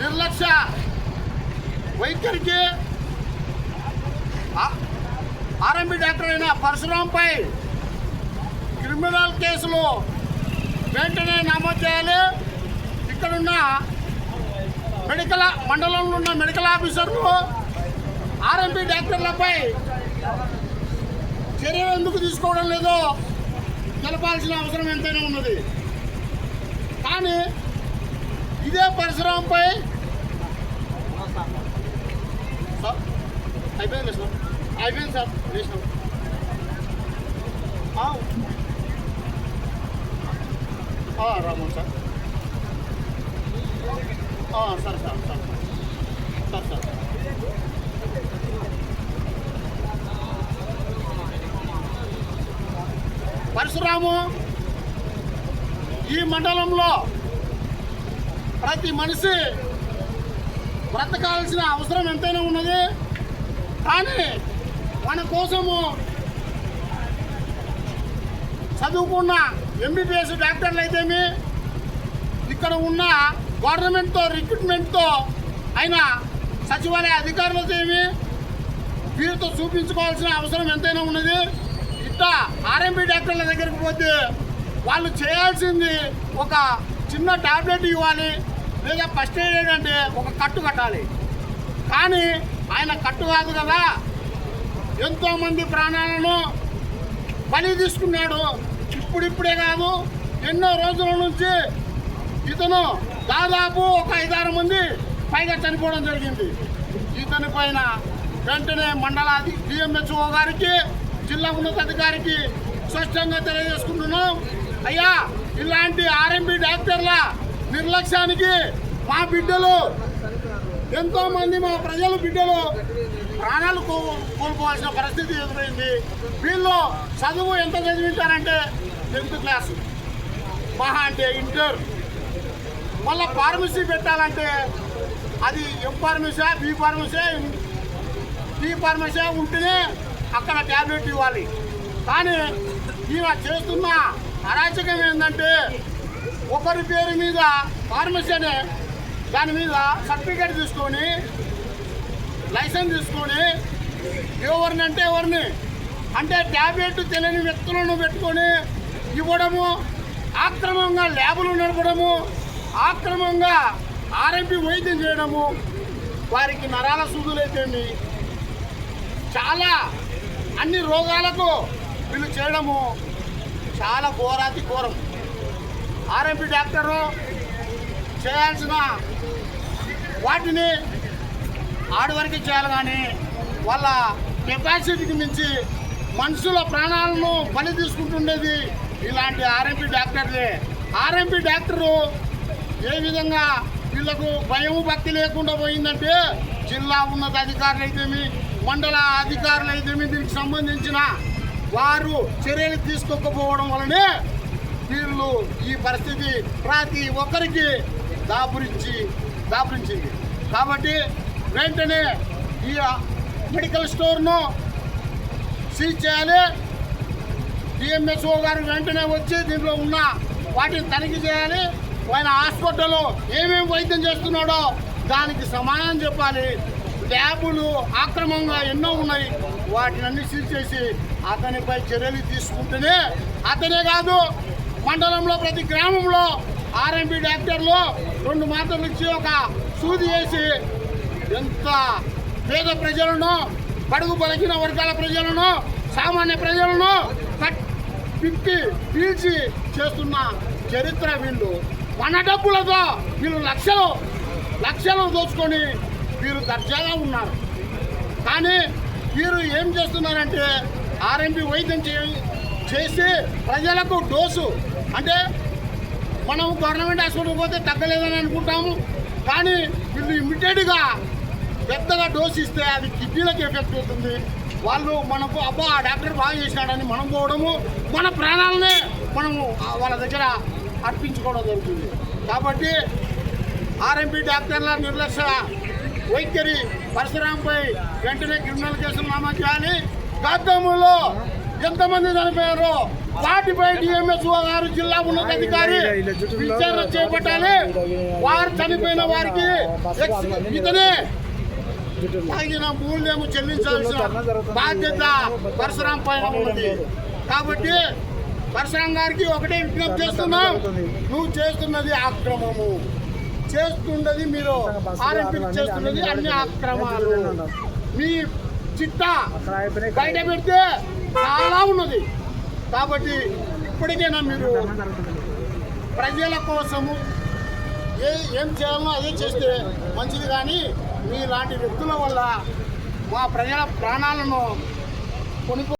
నిర్లక్ష్య! వైఖరికి RMP doctor అయిన పరశురాంపై క్రిమినల్ కేసులు వెంటనే నమోదు చేయాలి. ఇక్కడున్న మెడికల్ మండలంలో ఉన్న మెడికల్ ఆఫీసర్లు ఆర్ఎంపీ డాక్టర్లపై చర్యలు ఎందుకు తీసుకోవడం లేదో తెలపాల్సిన అవసరం ఎంతైనా ఉన్నది. కానీ ఇదే పరిసరంపై సార్ అయిపోయింది సార్ అయిపోయింది సార్ వేసినాం ఆ. ఆ, రామన్ సార్ ఆ, సరే sir sir sir sir Parasuram ఈ మండలంలో ప్రతి మనిషి బ్రతకాల్సిన అవసరం ఎంతైనా ఉన్నది. కానీ మన కోసము చదువుకున్న ఎంబీబీఎస్ డాక్టర్లు అయితేమి ఇక్కడ ఉన్న గవర్నమెంట్తో రిక్రూట్మెంట్తో అయిన సచివాలయ అధికారులతో ఏమి వీరితో చూపించుకోవాల్సిన అవసరం ఎంతైనా ఉన్నది. ఇట్లా ఆర్ఎంపీ డాక్టర్ల దగ్గరికి పోతే వాళ్ళు చేయాల్సింది ఒక చిన్న టాబ్లెట్ ఇవ్వాలి. లేదా ఫస్ట్ ఎయిడ్ ఒక కట్టు కట్టాలి. కానీ ఆయన కట్టు కాదు కదా. ఎంతోమంది ప్రాణాలను బలి తీసుకున్నాడు. ఇప్పుడిప్పుడే కాదు ఎన్నో రోజుల నుంచి ఇతను దాదాపు ఒక ఐదారు మంది పైగా చనిపోవడం జరిగింది. ఇతని పైన వెంటనే మండలాది డిఎంహెచ్ఓ గారికి జిల్లా ఉన్నతాధికారికి స్పష్టంగా తెలియజేసుకుంటున్నాం. అయ్యా ఇలాంటి ఆర్ఎంపీ డాక్టర్ల నిర్లక్ష్యానికి మా బిడ్డలు ఎంతో మంది మా ప్రజలు బిడ్డలు ప్రాణాలు కో కోల్పోవాల్సిన పరిస్థితి ఎదురైంది. వీళ్ళు చదువు ఎంత చదివించారంటే టెన్త్ క్లాస్. మహా అంటే ఇంటర్. మళ్ళీ ఫార్మసీ పెట్టాలంటే అది M pharmacy B pharmacy B pharmacy ఉంటేనే అక్కడ ట్యాబ్లెట్ ఇవ్వాలి. కానీ ఈయన చేస్తున్న అరాచకం ఏంటంటే ఒకరి పేరు మీద ఫార్మసీ అనే దాని మీద సర్టిఫికేట్ తీసుకొని లైసెన్స్ తీసుకొని ఎవరిని అంటే ఎవరిని? అంటే ట్యాబ్లెట్ తెలియని వ్యక్తులను పెట్టుకొని ఇవ్వడము ఆక్రమంగా ల్యాబులు నడపడము ఆక్రమంగా ఆర్ఎంపీ వైద్యం చేయడము వారికి నరాల సూదులైతేమి చాలా అన్ని రోగాలకు వీళ్ళు చేయడము చాలా ఘోరాతి ఘోరం. ఆర్ఎంపీ డాక్టరు చేయాల్సిన వాటిని ఆడవారికి చేయాలి కానీ వాళ్ళ కెపాసిటీకి మించి మనుషుల ప్రాణాలను బలి తీసుకుంటుండేది ఇలాంటి ఆర్ఎంపీ డాక్టర్లే. ఆర్ఎంపీ డాక్టరు ఏ విధంగా వీళ్ళకు భయం భక్తి లేకుండా పోయిందంటే జిల్లా ఉన్నత అధికారులు అయితేమి మండల అధికారులు అయితేమి దీనికి సంబంధించిన వారు చర్యలు తీసుకోకపోవడం వలనే వీళ్ళు ఈ పరిస్థితి ప్రతి ఒక్కరికి దాపురించి దాపురించింది. కాబట్టి వెంటనే ఈ మెడికల్ స్టోర్ను సీజ్ చేయాలి. డిఎంఎస్ఓ గారు వెంటనే వచ్చి దీంట్లో ఉన్న వాటిని తనిఖీ చేయాలి. ఆయన హాస్పిటల్లో ఏమేమి వైద్యం చేస్తున్నాడో దానికి సమాధానం చెప్పాలి. ల్యాబులు ఆక్రమంగా ఎన్నో ఉన్నాయి. వాటిని అన్ని సీజ్ చేసి అతనిపై చర్యలు తీసుకుంటేనే అతనే కాదు మండలంలో ప్రతి గ్రామంలో ఆర్ఎంపీ డాక్టర్లు రెండు మాత్రలు ఇచ్చి ఒక సూది వేసి ఎంత పేద ప్రజలను బడుగు బలహీన వర్గాల ప్రజలను సామాన్య ప్రజలను కట్ పిప్పి పీల్చి చేస్తున్న చరిత్ర వీళ్ళు. మన డబ్బులతో వీళ్ళు లక్షలు లక్షలు దోచుకొని వీరు దర్జాగా ఉన్నారు. కానీ వీరు ఏం చేస్తున్నారంటే ఆర్ఎంపీ వైద్యం చే- చేసి ప్రజలకు డోసు అంటే మనం గవర్నమెంట్ హాస్పిటల్ పోతే తగ్గలేదని అనుకుంటాము. కానీ వీళ్ళు ఇమ్మీడియట్గా పెద్దగా డోస్ ఇస్తే అది కిడ్నీలకు ఎఫెక్ట్ అవుతుంది. వాళ్ళు మనకు అబ్బా ఆ డాక్టర్ బాగా చేసినాడని మనం పోవడము మన ప్రాణాలనే మనము వాళ్ళ దగ్గర అర్పించుకోవడం జరుగుతుంది. కాబట్టి ఆర్ఎంపీ డాక్టర్ల నిర్లక్ష్య వైఖరి పరశురాంపై వెంటనే క్రిమినల్ కేసులు నామా చేయాలి. గతంలో ఎంతమంది చనిపోయారో వాటిపై డిఎంఎస్ గారు జిల్లా ఉన్నతాధికారి విచారణ చేపట్టాలి. వారు చనిపోయిన వారికి ఇతనే తగిన మూల్యము చెల్లించాల్సిన బాధ్యత పరశురాం పైన ఉన్నది. కాబట్టి పరశురాం గారికి ఒకటే విజ్ఞప్తి చేస్తున్నాం. నువ్వు చేస్తున్నది అక్రమము చేస్తున్నది మీరు ఆర్ఎంపీ చేస్తున్నది అన్ని అక్రమాలు మీ చిట్టా బయట పెడితే చాలా ఉన్నది. కాబట్టి ఇప్పటికైనా మీరు ప్రజల కోసము ఏ ఏం చేయాలనో అదే చేస్తే మంచిది. కానీ మీలాంటి వ్యక్తుల వల్ల మా ప్రజల ప్రాణాలను కొనుక్కో